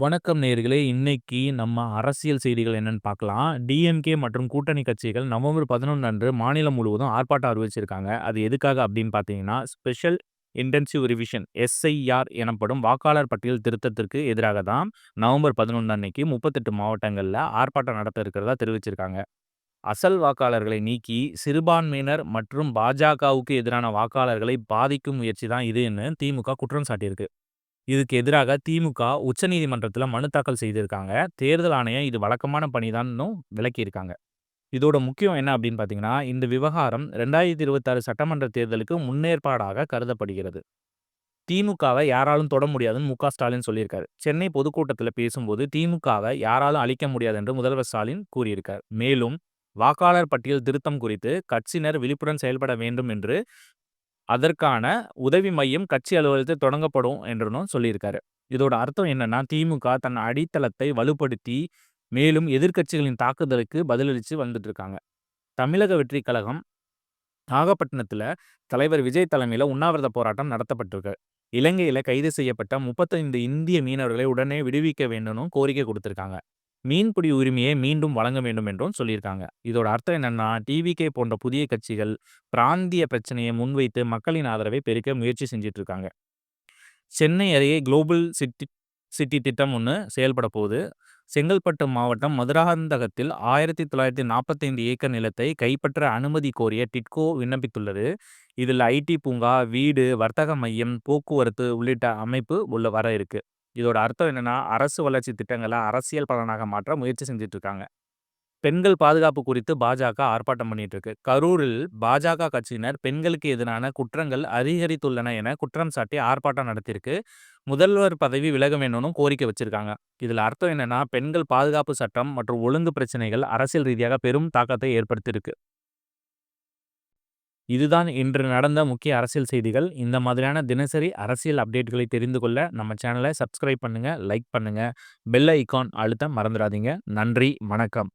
வணக்கம் நேர்களே இன்னைக்கு நம்ம அரசியல் செய்திகள் என்னன்னு பார்க்கலாம். டிஎம்கே மற்றும் கூட்டணி கட்சிகள் நவம்பர் 11 அன்று மாநிலம் முழுவதும் ஆர்ப்பாட்டம் அறிவிச்சிருக்காங்க. அது எதுக்காக அப்படின்னு பார்த்தீங்கன்னா, ஸ்பெஷல் இன்டென்சிவ் ரிவிஷன் எஸ்ஐஆர் எனப்படும் வாக்காளர் பட்டியல் திருத்தத்திற்கு எதிராக தான் நவம்பர் 11 அன்னைக்கு 38 மாவட்டங்கள்ல ஆர்ப்பாட்டம் நடத்த இருக்கிறதா தெரிவிச்சிருக்காங்க. அசல் வாக்காளர்களை நீக்கி சிறுபான்மையினர் மற்றும் பாஜகவுக்கு எதிரான வாக்காளர்களை பாதிக்கும் முயற்சி தான் இதுன்னு திமுக குற்றம் சாட்டியிருக்கு. இதுக்கு எதிராக திமுக உச்சநீதிமன்றத்தில் மனு தாக்கல் செய்திருக்காங்க. தேர்தல் ஆணையம் இது வழக்கமான பணிதான்னும் விளக்கியிருக்காங்க. இதோட முக்கியம் என்ன அப்படின்னு பார்த்தீங்கன்னா, இந்த விவகாரம் 2026 சட்டமன்ற தேர்தலுக்கு முன்னேற்பாடாக கருதப்படுகிறது. திமுகவ யாராலும் தொட முடியாதுன்னு மு. ஸ்டாலின் சொல்லியிருக்காரு. சென்னை பொதுக்கூட்டத்துல பேசும்போது திமுகவை யாராலும் அழிக்க முடியாது என்று முதல்வர் ஸ்டாலின் கூறியிருக்கார். மேலும் வாக்காளர் பட்டியல் திருத்தம் குறித்து கட்சியினர் விழிப்புடன் செயல்பட வேண்டும் என்று அதற்கான உதவி மையம் கட்சி அலுவலகத்தில் தொடங்கப்படும் என்றும் சொல்லியிருக்காரு. இதோட அர்த்தம் என்னன்னா, திமுக தன் அடித்தளத்தை வலுப்படுத்தி மேலும் எதிர்க்கட்சிகளின் தாக்குதலுக்கு பதிலளிச்சு வந்துட்டு இருக்காங்க. தமிழக வெற்றி கழகம் நாகப்பட்டினத்துல தலைவர் விஜய் தலைமையில உண்ணாவிரத போராட்டம் நடத்தப்பட்டிருக்கு. இலங்கையில கைது செய்யப்பட்ட 35 இந்திய மீனவர்களை உடனே விடுவிக்க வேண்டும்னு கோரிக்கை கொடுத்திருக்காங்க. மீன்பிடி உரிமையை மீண்டும் வழங்க வேண்டும் என்றும் சொல்லியிருக்காங்க. இதோட அர்த்தம் என்னன்னா, டிவிகே போன்ற புதிய கட்சிகள் பிராந்திய பிரச்சனையை முன்வைத்து மக்களின் ஆதரவை பெருக்க முயற்சி செஞ்சிட்டு இருக்காங்க. சென்னை அருகே குளோபல் சிட்டி சிட்டி திட்டம் ஒன்று செயல்பட போகுது. செங்கல்பட்டு மாவட்டம் மதுராந்தகத்தில் 1945 ஏக்கர் நிலத்தை கைப்பற்ற அனுமதி கோரிய டிட்கோ விண்ணப்பித்துள்ளது. இதில் ஐடி பூங்கா, வீடு, வர்த்தக மையம், போக்குவரத்து உள்ளிட்ட அமைப்பு உள்ள வர இருக்கு. இதோட அர்த்தம் என்னென்னா அரசு வளர்ச்சி திட்டங்களை அரசியல் பலனாக மாற்ற முயற்சி செஞ்சுட்டு இருக்காங்க. பெண்கள் பாதுகாப்பு குறித்து பாஜக ஆர்ப்பாட்டம் பண்ணிட்டு இருக்கு. கரூரில் பாஜக கட்சியினர் பெண்களுக்கு எதிரான குற்றங்கள் அதிகரித்துள்ளன என குற்றம் சாட்டி ஆர்ப்பாட்டம் நடத்தியிருக்கு. முதல்வர் பதவி விலக வேணும்னு கோரிக்கை வச்சிருக்காங்க. இதுல அர்த்தம் என்னன்னா, பெண்கள் பாதுகாப்பு சட்டம் மற்றும் ஒழுங்கு பிரச்சனைகள் அரசியல் ரீதியாக பெரும் தாக்கத்தை ஏற்படுத்தியிருக்கு. இதுதான் இன்று நடந்த முக்கிய அரசியல் செய்திகள். இந்த மாதிரியான தினசரி அரசியல் அப்டேட்களை தெரிந்து கொள்ள நம்ம சேனலை சப்ஸ்கிரைப் பண்ணுங்கள் லைக் பண்ணுங்கள் பெல் ஐகான் அழுத்த மறந்துடாதீங்க. நன்றி, வணக்கம்.